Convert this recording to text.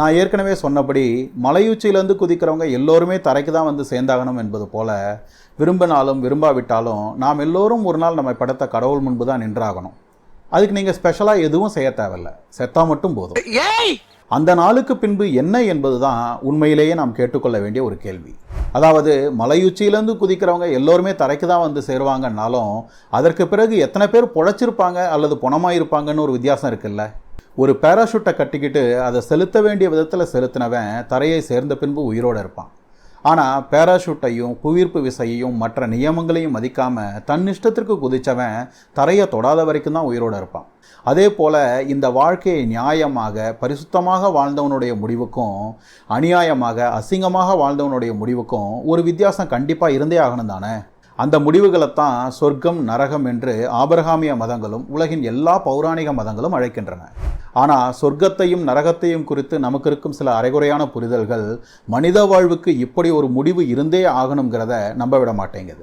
நான் ஏற்கனவே சொன்னபடி மலையுச்சியிலேருந்து குதிக்கிறவங்க எல்லோருமே தரைக்கு தான் வந்து சேர்ந்தாகணும் என்பது போல விரும்பினாலும் விரும்பாவிட்டாலும் நாம் எல்லோரும் ஒரு நாள் நம்மை படைத்த கடவுள் முன்பு தான் நின்றாகணும். அதுக்கு நீங்கள் ஸ்பெஷலாக எதுவும் செய்ய தேவையில்ல. செத்தா மட்டும் போதும். அந்த நாளுக்கு பின்பு என்ன என்பது தான் உண்மையிலேயே நாம் கேட்டுக்கொள்ள வேண்டிய ஒரு கேள்வி. அதாவது மலையுச்சியிலேருந்து குதிக்கிறவங்க எல்லோருமே தரைக்கு தான் வந்து சேருவாங்கன்னாலும் அதற்கு பிறகு எத்தனை பேர் பொழைச்சிருப்பாங்க அல்லது புணமாக இருப்பாங்கன்னு ஒரு வித்தியாசம் இருக்குல்ல? ஒரு பேராஷூட்டை கட்டிக்கிட்டு அதை செலுத்த வேண்டிய விதத்தில் செலுத்தினவன் தரையை சேர்ந்த பின்பு உயிரோடு இருப்பான். ஆனால் பேராஷூட்டையும் புவியீர்ப்பு விசையையும் மற்ற நியமங்களையும் மதிக்காமல் தன் இஷ்டத்திற்கு குதித்தவன் தரையை தொடாத வரைக்கும் தான் உயிரோடு இருப்பான். அதே போல் இந்த வாழ்க்கையை நியாயமாக பரிசுத்தமாக வாழ்ந்தவனுடைய முடிவுக்கும் அநியாயமாக அசிங்கமாக வாழ்ந்தவனுடைய முடிவுக்கும் ஒரு வித்தியாசம் கண்டிப்பாக இருந்தே ஆகணும் தானே? அந்த முடிவுகளைத்தான் சொர்க்கம் நரகம் என்று ஆபரகாமிய மதங்களும் உலகின் எல்லா பௌராணிக மதங்களும் அழைக்கின்றன. ஆனால் சொர்க்கத்தையும் நரகத்தையும் குறித்து நமக்கு இருக்கும் சில அரைகுறையான புரிதல்கள் மனித வாழ்வுக்கு இப்படி ஒரு முடிவு இருந்தே ஆகணுங்கிறத நம்ப விட மாட்டேங்குது.